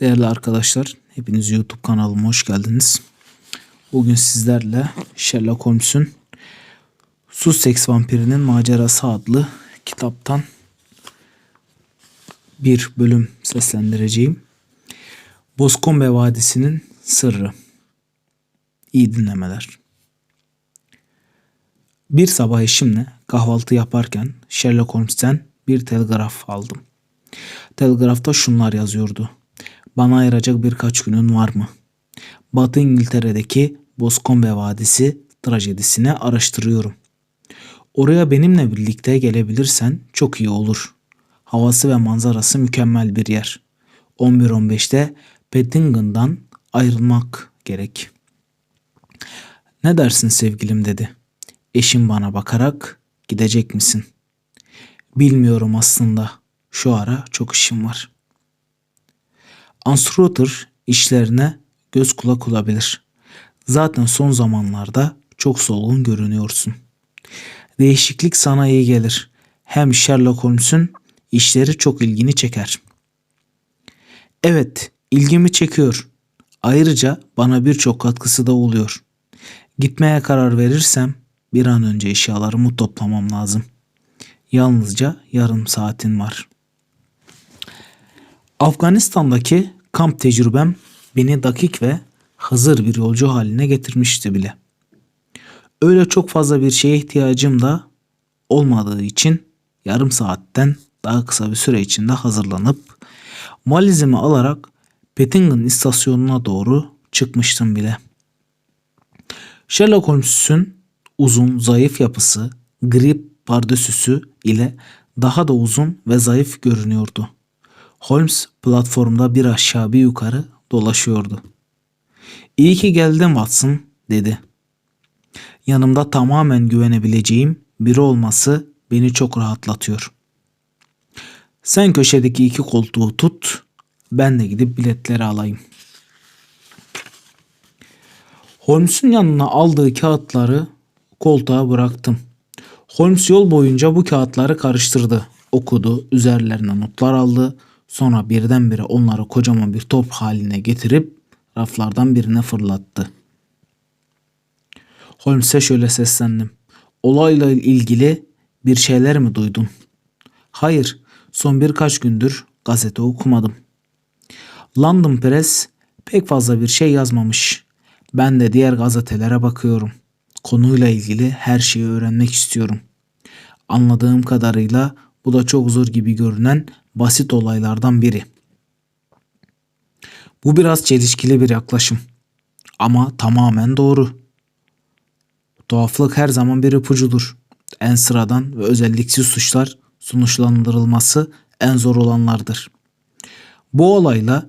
Değerli arkadaşlar, hepiniz YouTube kanalıma hoş geldiniz. Bugün sizlerle Sherlock Holmes'un Sussex Vampirinin Macerası adlı kitaptan bir bölüm seslendireceğim. Boskombe Vadisi'nin Sırrı. İyi dinlemeler. Bir sabah eşimle kahvaltı yaparken Sherlock Holmes'ten bir telgraf aldım. Telgrafta şunlar yazıyordu. Bana ayıracak birkaç günün var mı? Batı İngiltere'deki Boskombe Vadisi trajedisini araştırıyorum. Oraya benimle birlikte gelebilirsen çok iyi olur. Havası ve manzarası mükemmel bir yer. 11-15'te Pettingham'dan ayrılmak gerek. Ne dersin sevgilim dedi. Eşim bana bakarak gidecek misin? Bilmiyorum aslında. Şu ara çok işim var. Anstrutter işlerine göz kulak olabilir. Zaten son zamanlarda çok solgun görünüyorsun. Değişiklik sana iyi gelir. Hem Sherlock Holmes'un işleri çok ilgini çeker. Evet, ilgimi çekiyor. Ayrıca bana birçok katkısı da oluyor. Gitmeye karar verirsem bir an önce eşyalarımı toplamam lazım. Yalnızca yarım saatin var. Afganistan'daki kamp tecrübem beni dakik ve hazır bir yolcu haline getirmişti bile. Öyle çok fazla bir şeye ihtiyacım da olmadığı için yarım saatten daha kısa bir süre içinde hazırlanıp valizimi alarak Pettingham istasyonuna doğru çıkmıştım bile. Sherlock Holmes'un uzun, zayıf yapısı, grip pardösüsü ile daha da uzun ve zayıf görünüyordu. Holmes platformda bir aşağı bir yukarı dolaşıyordu. İyi ki geldin Watson dedi. Yanımda tamamen güvenebileceğim biri olması beni çok rahatlatıyor. Sen köşedeki iki koltuğu tut, ben de gidip biletleri alayım. Holmes'un yanına aldığı kağıtları koltuğa bıraktım. Holmes yol boyunca bu kağıtları karıştırdı, okudu, üzerlerine notlar aldı. Sonra birdenbire onları kocaman bir top haline getirip raflardan birine fırlattı. Holmes'e şöyle seslendim. Olayla ilgili bir şeyler mi duydun? Hayır, son birkaç gündür gazete okumadım. London Press pek fazla bir şey yazmamış. Ben de diğer gazetelere bakıyorum. Konuyla ilgili her şeyi öğrenmek istiyorum. Anladığım kadarıyla bu da çok zor gibi görünen basit olaylardan biri. Bu biraz çelişkili bir yaklaşım. Ama tamamen doğru. Tuhaflık her zaman bir ipucudur. En sıradan ve özelliksiz suçlar sonuçlandırılması en zor olanlardır. Bu olayla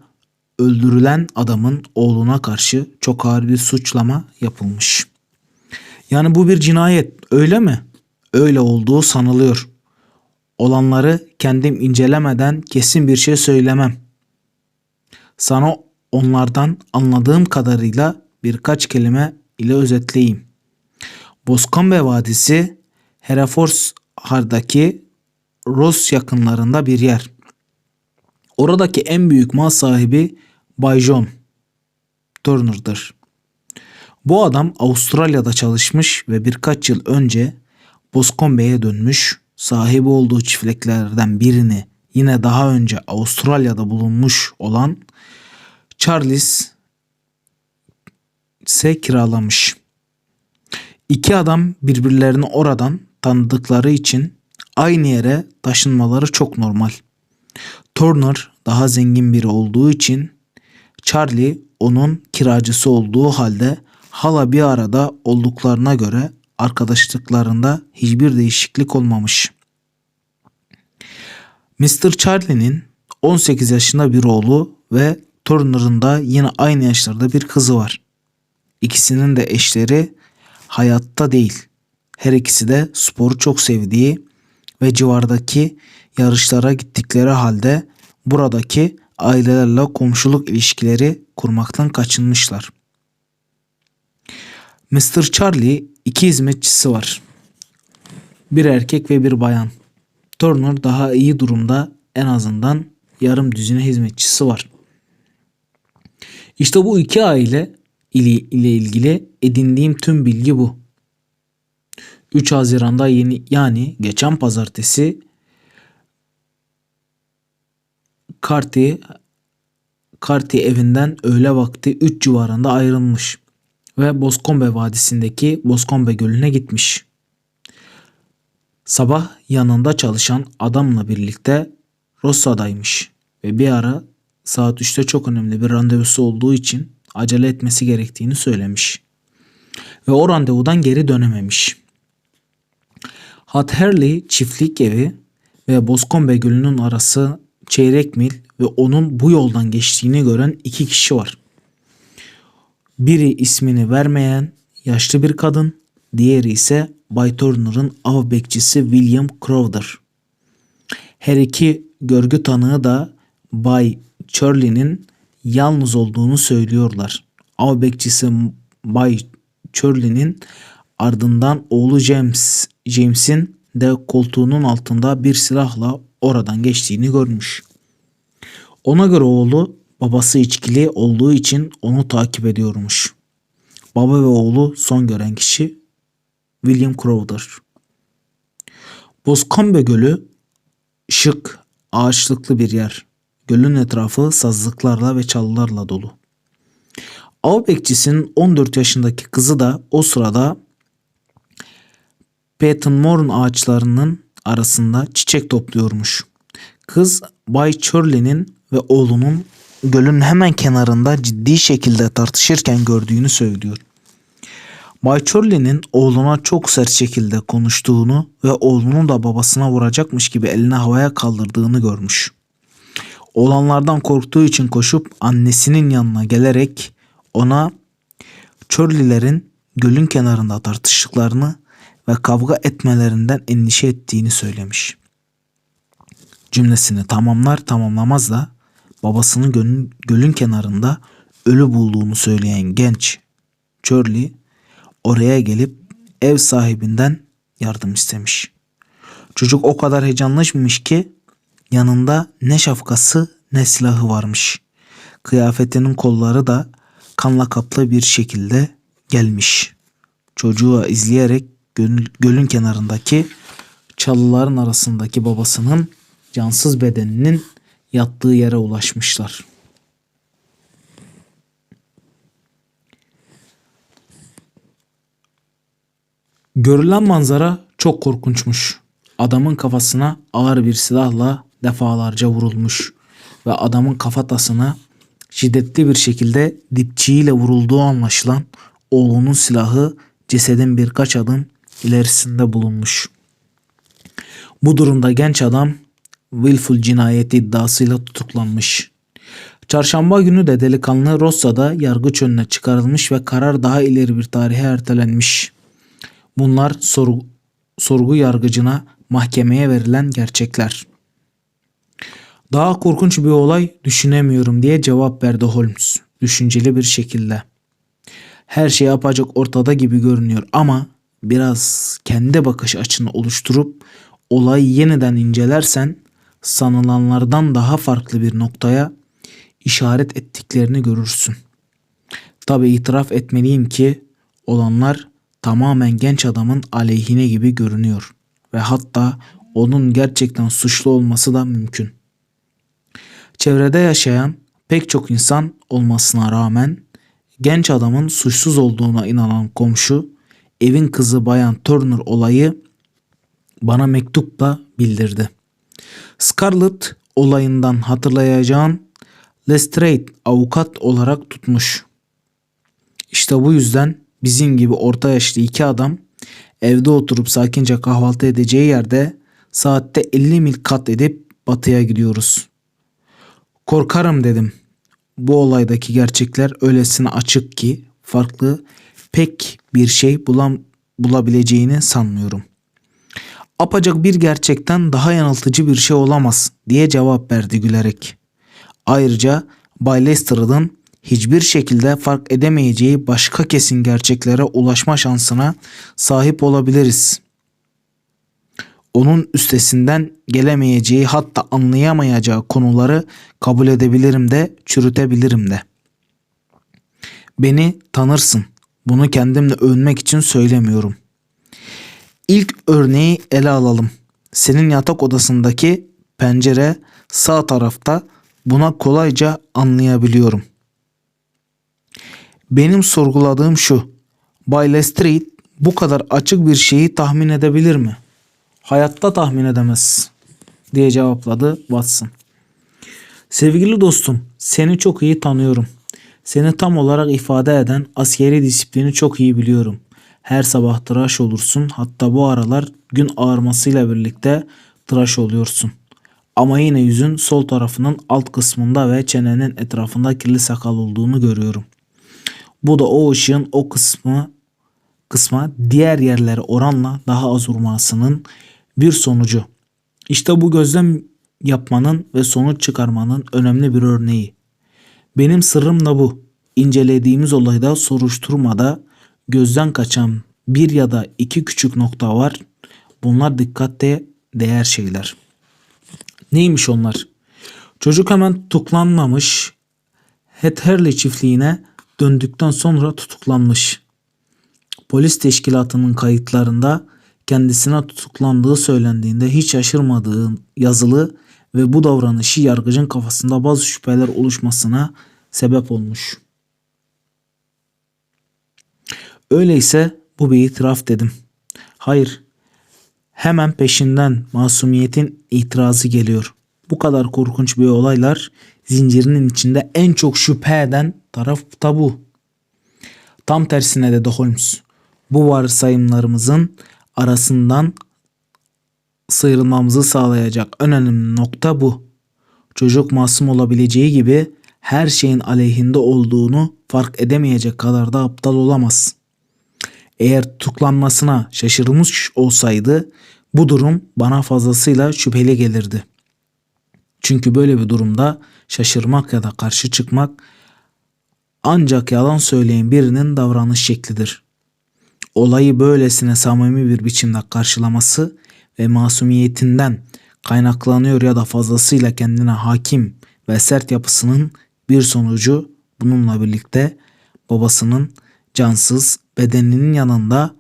öldürülen adamın oğluna karşı çok ağır bir suçlama yapılmış. Yani bu bir cinayet öyle mi? Öyle olduğu sanılıyor. Olanları kendim incelemeden kesin bir şey söylemem. Sana onlardan anladığım kadarıyla birkaç kelime ile özetleyeyim. Boskombe Vadisi Herefordshire Ross yakınlarında bir yer. Oradaki en büyük mal sahibi Bay John Turner'dır. Bu adam Avustralya'da çalışmış ve birkaç yıl önce Boskombe'ye dönmüş, sahibi olduğu çiftliklerden birini yine daha önce Avustralya'da bulunmuş olan Charles ise kiralamış. İki adam birbirlerini oradan tanıdıkları için aynı yere taşınmaları çok normal. Turner daha zengin biri olduğu için Charlie onun kiracısı olduğu halde hala bir arada olduklarına göre arkadaşlıklarında hiçbir değişiklik olmamış. Mr. Charlie'nin 18 yaşında bir oğlu ve Turner'ın da yine aynı yaşlarda bir kızı var. İkisinin de eşleri hayatta değil. Her ikisi de sporu çok sevdiği ve civardaki yarışlara gittikleri halde buradaki ailelerle komşuluk ilişkileri kurmaktan kaçınmışlar. Mr. Charlie iki hizmetçisi var. Bir erkek ve bir bayan. Turner daha iyi durumda en azından yarım düzine hizmetçisi var. İşte bu iki aile ile, ilgili edindiğim tüm bilgi bu. 3 Haziran'da yeni yani geçen pazartesi Carty Carty evinden öğle vakti 3 civarında ayrılmış ve Boskombe Vadisi'ndeki Boskombe Gölü'ne gitmiş. Sabah yanında çalışan adamla birlikte Rossa'daymış ve bir ara saat 3'te çok önemli bir randevusu olduğu için acele etmesi gerektiğini söylemiş. Ve o randevudan geri dönememiş. Hatherley çiftlik evi ve Boskombe Gölü'nün arası çeyrek mil ve onun bu yoldan geçtiğini gören iki kişi var. Biri ismini vermeyen yaşlı bir kadın, diğeri ise Bay Turner'ın av bekçisi William Crowder. Her iki görgü tanığı da Bay Shirley'nin yalnız olduğunu söylüyorlar. Av bekçisi Bay Shirley'nin ardından oğlu James James'in de koltuğunun altında bir silahla oradan geçtiğini görmüş. Ona göre oğlu babası içkili olduğu için onu takip ediyormuş. Baba ve oğlu son gören kişi William Crowder. Boskombe Gölü şık, ağaçlıklı bir yer. Gölün etrafı sazlıklarla ve çalılarla dolu. Av bekçisinin 14 yaşındaki kızı da o sırada Patton ağaçlarının arasında çiçek topluyormuş. Kız Bay Shirley'nin ve oğlunun gölün hemen kenarında ciddi şekilde tartışırken gördüğünü söylüyor. Bay Shirley'nin oğluna çok sert şekilde konuştuğunu ve oğlunun da babasına vuracakmış gibi elini havaya kaldırdığını görmüş. Olanlardan korktuğu için koşup annesinin yanına gelerek ona Shirley'lerin gölün kenarında tartıştıklarını ve kavga etmelerinden endişe ettiğini söylemiş. Cümlesini tamamlar tamamlamaz da babasının gölün, gölün kenarında ölü bulduğunu söyleyen genç Charlie oraya gelip ev sahibinden yardım istemiş. Çocuk o kadar heyecanlaşmış ki yanında ne şapkası ne silahı varmış. Kıyafetinin kolları da kanla kaplı bir şekilde gelmiş. Çocuğu izleyerek göl, gölün kenarındaki çalıların arasındaki babasının cansız bedeninin yattığı yere ulaşmışlar. Görülen manzara çok korkunçmuş. Adamın kafasına ağır bir silahla defalarca vurulmuş ve adamın kafatasına şiddetli bir şekilde dipçiyle vurulduğu anlaşılan oğlunun silahı cesedin birkaç adım ilerisinde bulunmuş. Bu durumda genç adam willful cinayet iddiasıyla tutuklanmış. Çarşamba günü de delikanlı Rossa'da yargıç önüne çıkarılmış ve karar daha ileri bir tarihe ertelenmiş. Bunlar sorgu, sorgu yargıcına mahkemeye verilen gerçekler. Daha korkunç bir olay düşünemiyorum diye cevap verdi Holmes düşünceli bir şekilde. Her şey yapacak ortada gibi görünüyor ama biraz kendi bakış açını oluşturup olayı yeniden incelersen sanılanlardan daha farklı bir noktaya işaret ettiklerini görürsün. Tabi itiraf etmeliyim ki olanlar tamamen genç adamın aleyhine gibi görünüyor ve hatta onun gerçekten suçlu olması da mümkün. Çevrede yaşayan pek çok insan olmasına rağmen genç adamın suçsuz olduğuna inanan komşu evin kızı Bayan Turner olayı bana mektupla bildirdi. Scarlett olayından hatırlayacağın Lestrade avukat olarak tutmuş. İşte bu yüzden bizim gibi orta yaşlı iki adam evde oturup sakince kahvaltı edeceği yerde saatte 50 mil kat edip batıya gidiyoruz. Korkarım dedim. Bu olaydaki gerçekler öylesine açık ki farklı pek bir şey bulam bulabileceğini sanmıyorum. Apacak bir gerçekten daha yanıltıcı bir şey olamaz diye cevap verdi gülerek. Ayrıca Bay Lester'ın hiçbir şekilde fark edemeyeceği başka kesin gerçeklere ulaşma şansına sahip olabiliriz. Onun üstesinden gelemeyeceği hatta anlayamayacağı konuları kabul edebilirim de çürütebilirim de. Beni tanırsın. Bunu kendimle övünmek için söylemiyorum. İlk örneği ele alalım. Senin yatak odasındaki pencere sağ tarafta. Buna kolayca anlayabiliyorum. Benim sorguladığım şu. Bay Lestrade bu kadar açık bir şeyi tahmin edebilir mi? Hayatta tahmin edemez diye cevapladı Watson. Sevgili dostum, seni çok iyi tanıyorum. Seni tam olarak ifade eden askeri disiplini çok iyi biliyorum. Her sabah tıraş olursun, hatta bu aralar gün ağarmasıyla birlikte tıraş oluyorsun. Ama yine yüzün sol tarafının alt kısmında ve çenenin etrafında kirli sakal olduğunu görüyorum. Bu da o ışığın o kısmı kısma diğer yerlere oranla daha az vurmasının bir sonucu. İşte bu gözlem yapmanın ve sonuç çıkarmanın önemli bir örneği. Benim sırrım da bu. İncelediğimiz olayda soruşturmada gözden kaçan bir ya da iki küçük nokta var. Bunlar dikkatte değer şeyler. Neymiş onlar? Çocuk hemen tutuklanmamış. Heatherley çiftliğine döndükten sonra tutuklanmış. Polis teşkilatının kayıtlarında kendisine tutuklandığı söylendiğinde hiç şaşırmadığı yazılı ve bu davranışı yargıcın kafasında bazı şüpheler oluşmasına sebep olmuş. Öyleyse bu bir itiraf dedim. Hayır. Hemen peşinden masumiyetin itirazı geliyor. Bu kadar korkunç bir olaylar zincirinin içinde en çok şüphe eden taraf da bu. Tam tersine dedi Holmes. Bu varsayımlarımızın arasından sıyrılmamızı sağlayacak önemli nokta bu. Çocuk masum olabileceği gibi her şeyin aleyhinde olduğunu fark edemeyecek kadar da aptal olamaz. Eğer tutuklanmasına şaşırmış olsaydı bu durum bana fazlasıyla şüpheli gelirdi. Çünkü böyle bir durumda şaşırmak ya da karşı çıkmak ancak yalan söyleyen birinin davranış şeklidir. Olayı böylesine samimi bir biçimde karşılaması ve masumiyetinden kaynaklanıyor ya da fazlasıyla kendine hakim ve sert yapısının bir sonucu bununla birlikte babasının cansız bedeninin yanında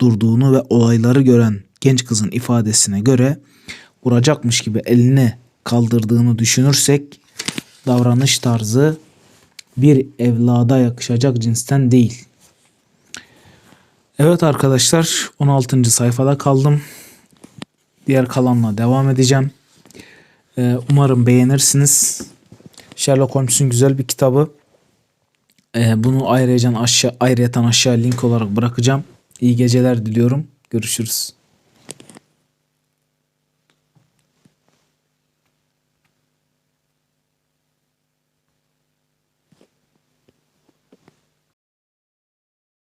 durduğunu ve olayları gören genç kızın ifadesine göre vuracakmış gibi eline kaldırdığını düşünürsek davranış tarzı bir evlada yakışacak cinsten değil. Evet arkadaşlar 16. sayfada kaldım. Diğer kalanla devam edeceğim. Ee, umarım beğenirsiniz. Sherlock Holmes'un güzel bir kitabı. Ee, bunu ayrıca aşağı, ayrıyeten aşağı link olarak bırakacağım. İyi geceler diliyorum. Görüşürüz.